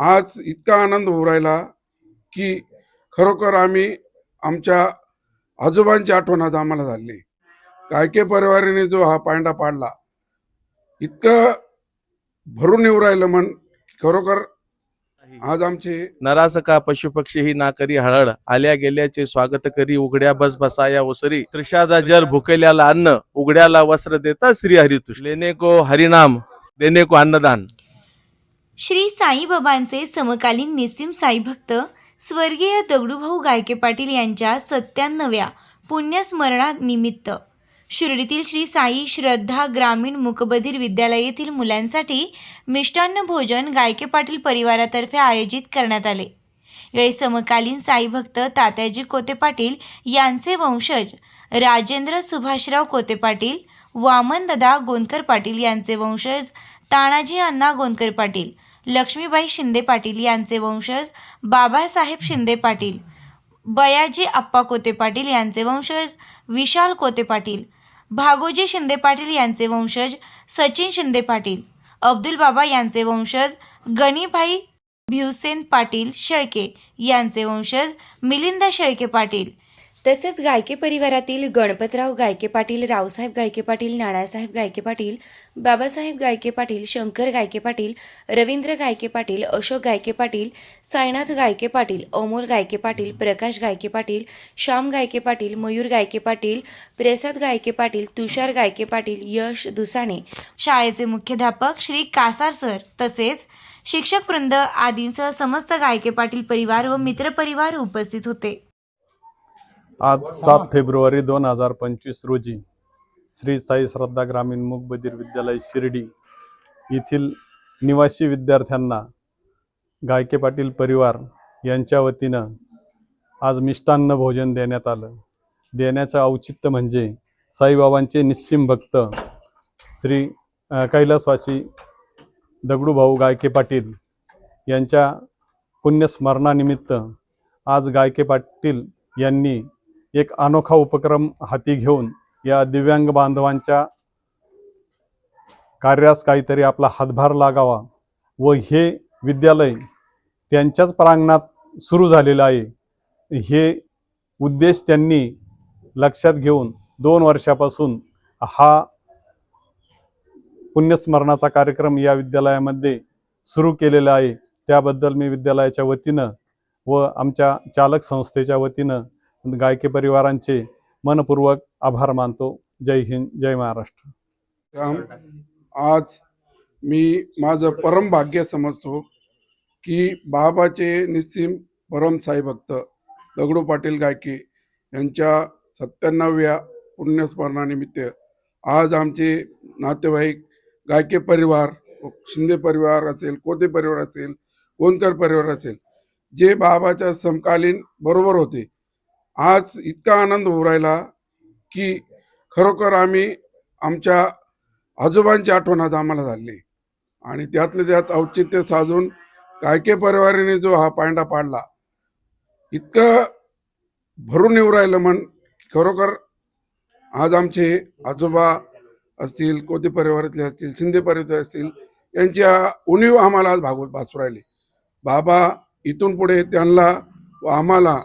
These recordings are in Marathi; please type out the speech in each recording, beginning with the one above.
आज इतका आनंद होऊ राहिला की खरोखर आम्ही आमच्या आजोबांची आठवण आज आम्हाला झाली. कायके परिवाराने जो हा पांडा पाडला इतकं भरून येऊ राहिलं मन खरोखर आज आमचे नरासका पशुपक्षी ही ना करी हळहळ आल्या गेल्याचे स्वागत करी उघड्या बस बसाया ओसरी. त्रिषादा जल भुकेल्याला अन्न उघड्याला वस्त्र देता श्री हरितुष लेने को हरिनाम देने को अन्नदान. श्री साईबाबांचे समकालीन निसीम साईभक्त स्वर्गीय दगडूभाऊ गायके पाटील यांच्या सत्त्याण्णव्या पुण्यस्मरणानिमित्त. शिर्डीतील श्री साई श्रद्धा ग्रामीण मुकबधीर विद्यालय येथील मुलांसाठी मिष्टान्न भोजन गायके पाटील परिवारातर्फे आयोजित करण्यात आले. यावेळी समकालीन साईभक्त तात्याजी कोते पाटील यांचे वंशज राजेंद्र सुभाषराव कोते पाटील वामनदादा गोंदकर पाटील यांचे वंशज तानाजी अण्णा गोंदकर पाटील लक्ष्मीबाई शिंदे पाटील यांचे वंशज बाबासाहेब शिंदे पाटील बयाजी आप्पा कोते पाटील यांचे वंशज विशाल कोते पाटील भागोजी शिंदे पाटील यांचे वंशज सचिन शिंदे पाटील अब्दुल बाबा यांचे वंशज गणीभाई भिवसेन पाटील शेळके यांचे वंशज मिलिंद शेळके पाटील तसेच गायके परिवारातील गणपतराव गायके पाटील रावसाहेब गायके पाटील नानासाहेब गायके पाटील बाबासाहेब गायके पाटील शंकर गायके पाटील रवींद्र गायके पाटील अशोक गायके पाटील साईनाथ गायके पाटील अमोल गायके पाटील प्रकाश गायके पाटील श्याम गायके पाटील मयूर गायके पाटील प्रसाद गायके पाटील तुषार गायके पाटील यश दुसाणे शाळेचे मुख्याध्यापक श्री कासार सर तसेच शिक्षक वृंद आदींसह समस्त गायके पाटील परिवार व मित्रपरिवार उपस्थित होते आज सात फेब्रुवारी दोन हजार पंचवीस रोजी श्री साई श्रद्धा ग्रामीण मुकबधीर विद्यालय शिर्डी येथील निवासी विद्यार्थ्यांना गायके पाटील परिवार यांच्या वतीनं आज मिष्टान्न भोजन देण्यात आलं. देण्याचं औचित्य म्हणजे साईबाबांचे निस्सिम भक्त श्री कैलासवासी दगडूभाऊ गायके पाटील यांच्या पुण्यस्मरणानिमित्त आज गायके पाटील यांनी एक अनोखा उपक्रम हाती घेऊन या दिव्यांग बांधवांच्या कार्यास काहीतरी आपला हातभार लागावा व हे विद्यालय त्यांच्याच प्रांगणात सुरू झालेलं आहे. हे उद्देश त्यांनी लक्षात घेऊन दोन वर्षापासून हा पुण्यस्मरणाचा कार्यक्रम या विद्यालयामध्ये सुरू केलेला आहे. त्याबद्दल मी विद्यालयाच्या वतीनं व आमच्या चालक संस्थेच्या वतीनं गायके परिवारांचे मनपूर्वक आभार मानतो. जय हिंद जय महाराष्ट्र. आज मी माझं परम भाग्य समजतो की बाबाचे निस्सिम परम साई भक्त दगडू पाटील गायके यांच्या सत्त्याण्णव्या पुण्यस्मरणानिमित्त आज आमचे नातेवाईक गायके परिवार शिंदे परिवार असेल कोते परिवार असेल कोणकर परिवार असेल जे बाबाच्या समकालीन बरोबर होते आज इतका आनंद होऊ राहिला की खरोखर आम्ही आमच्या आजोबांची आठवण आज आम्हाला झाली. आणि त्यातले त्यात औचित्य साधून कायके परिवाराने जो हा पांडा पाडला इतकं भरून येऊ राहिलं मन की खरोखर आज आमचे आजोबा असतील कोते परिवारातले असतील शिंदे परिवार असतील यांच्या उणीव आम्हाला आज भागवत भासू राहिले. बाबा इथून पुढे त्यांना व आम्हाला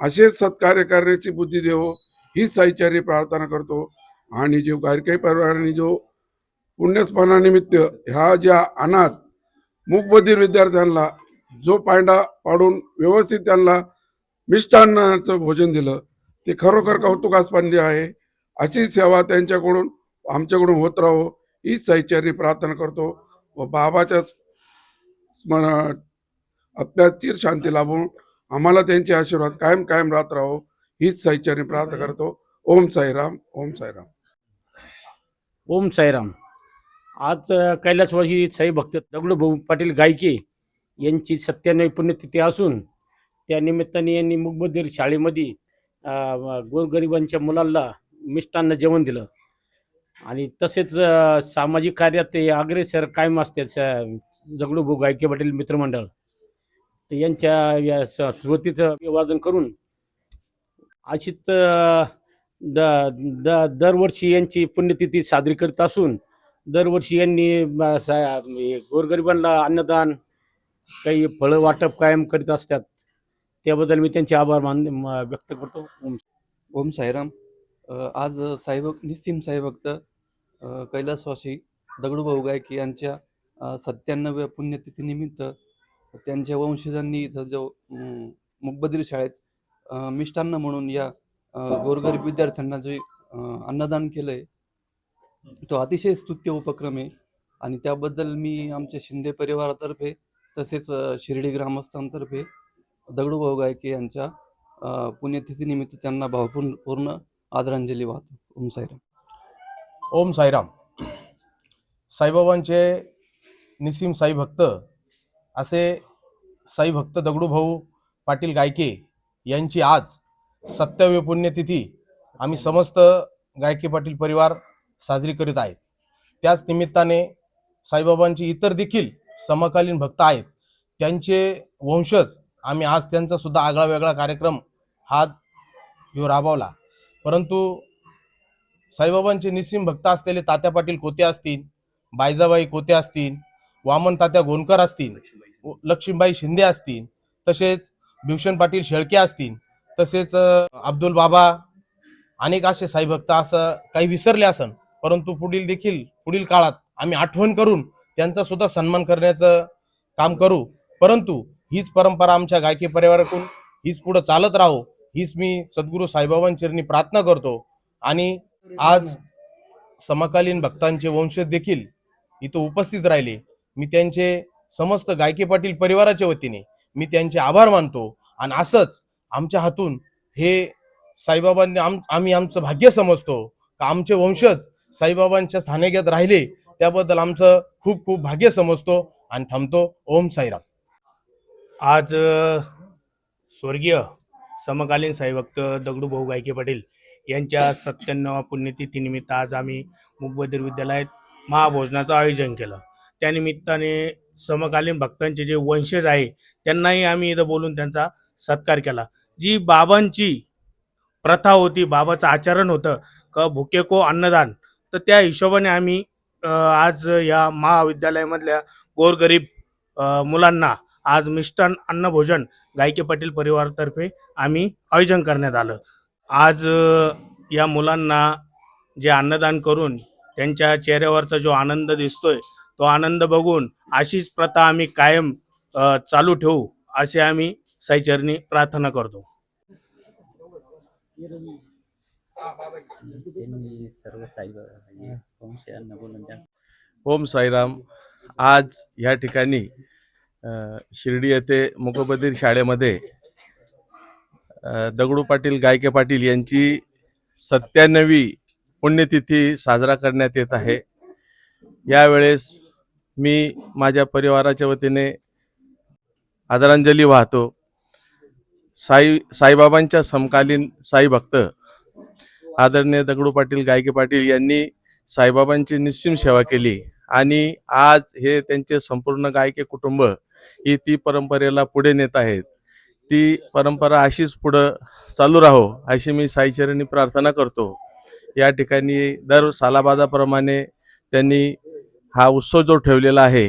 असेच सत्कार्य करण्याची बुद्धी देवो हीच साईचारी प्रार्थना करतो. आणि जो गारकाई परिवाराने जो पुण्यस्मरणानिमित्त ह्या ज्या अनाथ मुकबधीर विद्यार्थ्यांना जो पांडा पाडून व्यवस्थित त्यांना मिष्टान्नाचं भोजन दिलं ते खरोखर कौतुकास्पंदी आहे. अशी सेवा त्यांच्याकडून आमच्याकडून होत राहो हीच साईचारी प्रार्थना करतो व बाबाच्या स्मरण अत्याचीर शांती लाभून आम्हाला त्यांचे आशीर्वाद कायम कायम राहत राहो. हीच साईचारी प्रार्थना करतो. ओम साईराम ओम साईराम. ओम साईराम. आज अ, कैलासवासी साई भक्त दगडूभाऊ पाटील गायके यांची सत्त्याण्णव पुण्यतिथी असून त्या निमित्ताने यांनी मुकबधीर शाळेमध्ये गोरगरिबांच्या मुलांना मिष्टान्न जेवण दिलं. आणि तसेच सामाजिक कार्यात ते अग्रेसर कायम असतात स- दगडूभाऊ गायके पाटील मित्रमंडळ. तर यांच्या या स- स्मृतीचं अभिवादन करून अशीच द द दरवर्षी यांची पुण्यतिथी साजरी करत असून दरवर्षी यांनी सा- हे गोरगरिबांना अन्नदान काही फळं वाटप कायम करीत असतात. त्याबद्दल मी त्यांचे आभार मान म- व्यक्त करतो. ओम ओम साईराम. अ, आज साईभक्त निस्सिम साईभक्त अ, कैलासवासी दगडूभाऊ गायके यांच्या अ, सत्त्याण्णव्या पुण्यतिथीनिमित्त त्यांच्या वंशजांनी इथं जो अम, मुकबधीर शाळेत मिष्टान्न म्हणून या गोरगरीब विद्यार्थ्यांना जे अन्नदान केलंय तो अतिशय स्तुत्य उपक्रम आहे. आणि त्याबद्दल मी आमच्या शिंदे परिवारातर्फे तसेच शिर्डी ग्रामस्थांतर्फे दगडूभाऊ गायके यांच्या पुण्यतिथीनिमित्त त्यांना भावपूर्ण पूर्ण आदरांजली वाहतो. ओम साईराम. ओम साईराम. साईबाबांचे निसीम साई भक्त असे साई भक्त दगडूभाऊ पाटील गायके यांची आज सत्यावी पुण्यतिथी आम्ही समस्त गायके पाटील परिवार साजरी करीत आहेत. त्याच निमित्ताने साईबाबांची इतर देखील समकालीन भक्त आहेत. त्यांचे वंशज आम्ही आज त्यांचा सुद्धा आगळा वेगळा कार्यक्रम आज ह्यो राबवला. परंतु साईबाबांचे निस्सीम भक्त असलेले तात्या पाटील कोते असतील बायजाबाई कोते असतील वामन तात्या गोनकर असतील लक्ष्मीबाई शिंदे. असतील तसेच भीषण पाटील शेळके असतील तसेच अब्दुल बाबा अनेक असे साईभक्त असं काही विसरले असन परंतु पुढील देखील पुढील काळात आम्ही आठवण करून त्यांचा सुद्धा सन्मान करण्याचं काम करू. परंतु हीच परंपरा आमच्या गायकी परिवाराकडून हीच पुढं चालत राहो हीच मी सद्गुरू साईबाबांचरणी प्रार्थना करतो. आणि आज समकालीन भक्तांचे वंशज देखील इथं उपस्थित राहिले. मी त्यांचे समस्त गायके पाटील परिवाराच्या वतीने मी त्यांचे आभार मानतो. आणि असंच आमच्या हातून हे साईबाबांनी आम आम्ही आमचं भाग्य समजतो. का आमचे वंशज साईबाबांच्या स्थानिकात राहिले त्याबद्दल आमचं खूप खूप भाग्य समजतो आणि थांबतो. ओम साईराम. आज स्वर्गीय समकालीन साईभक्त दगडूभाऊ गायके पाटील यांच्या सत्त्याण्णव पुण्यतिथीनिमित्त आज आम्ही मुंबई विद्यालयात महाभोजनाचं आयोजन केलं. त्यानिमित्ताने समकालीन भक्तांचे जे वंशज आहे त्यांनाही आम्ही इथं बोलून त्यांचा सत्कार केला. जी बाबांची प्रथा होती बाबाचं आचरण होतं क भुके को अन्नदान तर त्या हिशोबाने आम्ही आज या महाविद्यालयामधल्या गोरगरीब मुलांना आज मिष्टान अन्नभोजन गायके पाटील परिवारातर्फे आम्ही आयोजन करण्यात आलं. आज या मुलांना जे अन्नदान करून त्यांच्या चेहऱ्यावरचा जो आनंद दिसतोय तो आनंद बघून अशीच प्रथा आम्ही कायम चालू ठेवू असे आम्ही साईचरणी प्रार्थना करतो. ओम साईराम. आज या ठिकाणी शिर्डी येथे मुकबधीर शाळेमध्ये दगडू पाटील गायके पाटील यांची सत्त्याण्णवी पुण्यतिथी साजरा करण्यात येत आहे. यावेळेस मी माझ्या परिवाराच्या वतीने आदरांजली वाहतो. साई साईबाबांच्या समकालीन साई भक्त आदरणीय दगडू पाटील गायके पाटील यांनी साईबाबांची निस्सीम सेवा केली आणि आज हे त्यांचे संपूर्ण गायके कुटुंब ही ती परंपरेला पुढे नेत आहेत. ती परंपरा अशीच पुढं चालू राहो अशी मी साईचरणी प्रार्थना करतो. या ठिकाणी दर सालाबादाप्रमाणे त्यांनी हा उत्सव जो ठेवलेला आहे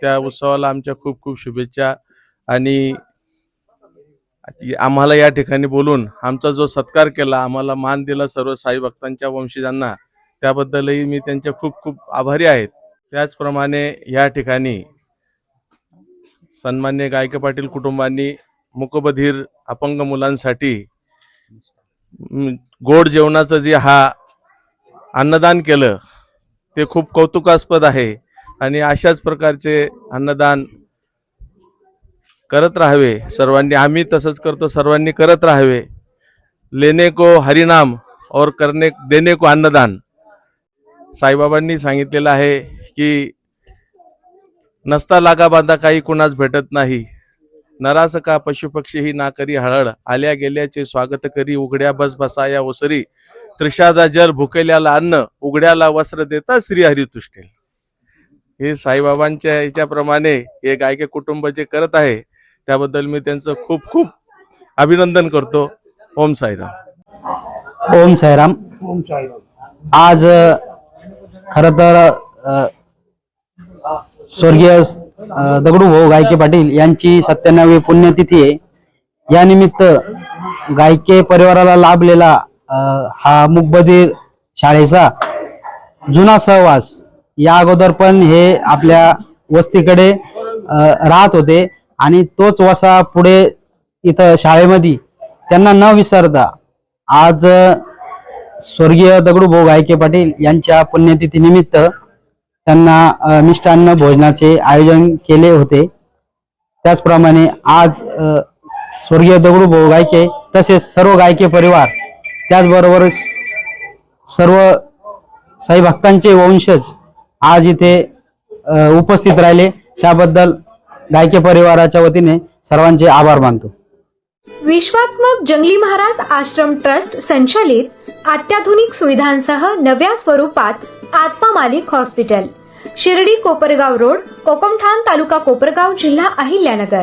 त्या उत्सवाला आमच्या खूप खूप शुभेच्छा. आणि आम्हाला या ठिकाणी बोलून आमचा जो सत्कार केला आम्हाला मान दिला सर्व साई भक्तांच्या वंशजांना त्याबद्दलही मी त्यांचे खूप खूप आभारी आहेत. त्याचप्रमाणे या ठिकाणी सन्मान्य गायके पाटील कुटुंबांनी मुकबधीर अपंग मुलांसाठी गोड जेवणाचं जे हा अन्नदान केलं ते खूप कौतुकास्पद आहे. आणि अशाच प्रकारचे अन्नदान करत राहावे. सर्वांनी आम्ही तसंच करतो सर्वांनी करत राहावे. लेने को हरिनाम और करने देने को अन्नदान. साईबाबांनी सांगितलेलं आहे की नसता लागा बांधा काही कुणाच भेटत नाही. नरास का पशुपक्षी ही ना करी हळद आल्या गेल्याचे स्वागत करी उघड्या बस बसा या ओसरी. त्रिषादा जल भुकेल्याला अन्न उघड्याला वस्त्र देता श्री हरी तुष्टेल हे साईबाबांच्या याच्याप्रमाणे हे गायके कुटुंब जे करत आहे त्याबद्दल मी त्यांचं खूप खूप अभिनंदन करतो. ओम साईराम. ओम साईराम. आज खर तर अ, स्वर्गीय अ, दगडूभाऊ गायके पाटील यांची सत्त्याण्णवी पुण्यतिथी आहे. या निमित्त गायके परिवाराला लाभलेला हा मुकबधीर शाळेचा जुना सहवास. या अगोदर पण हे आपल्या वस्तीकडे राहत होते आणि तोच वसा पुढे इथं शाळेमध्ये त्यांना न विसरता आज स्वर्गीय स्वर्गीय दगडूभाऊ गायके पाटील यांच्या पुण्यतिथी निमित्त त्यांना मिष्टान्न भोजनाचे आयोजन केले होते. त्याचप्रमाणे आज स्वर्गीय स्वर्गीय दगडूभाऊ गायके तसेच सर्व गायके परिवार त्याचबरोबर सर्व साई भक्तांचे वंशज आज इथे उपस्थित राहिले. त्याबद्दल गायके परिवाराच्या वतीने सर्वांचे आभार मानतो. विश्वात्मक जंगली महाराज आश्रम ट्रस्ट संचालित अत्याधुनिक सुविधांसह नव्या स्वरूपात आत्मा मालिक हॉस्पिटल. शिर्डी कोपरगाव रोड कोकमठाण तालुका कोपरगाव जिल्हा अहिल्यानगर.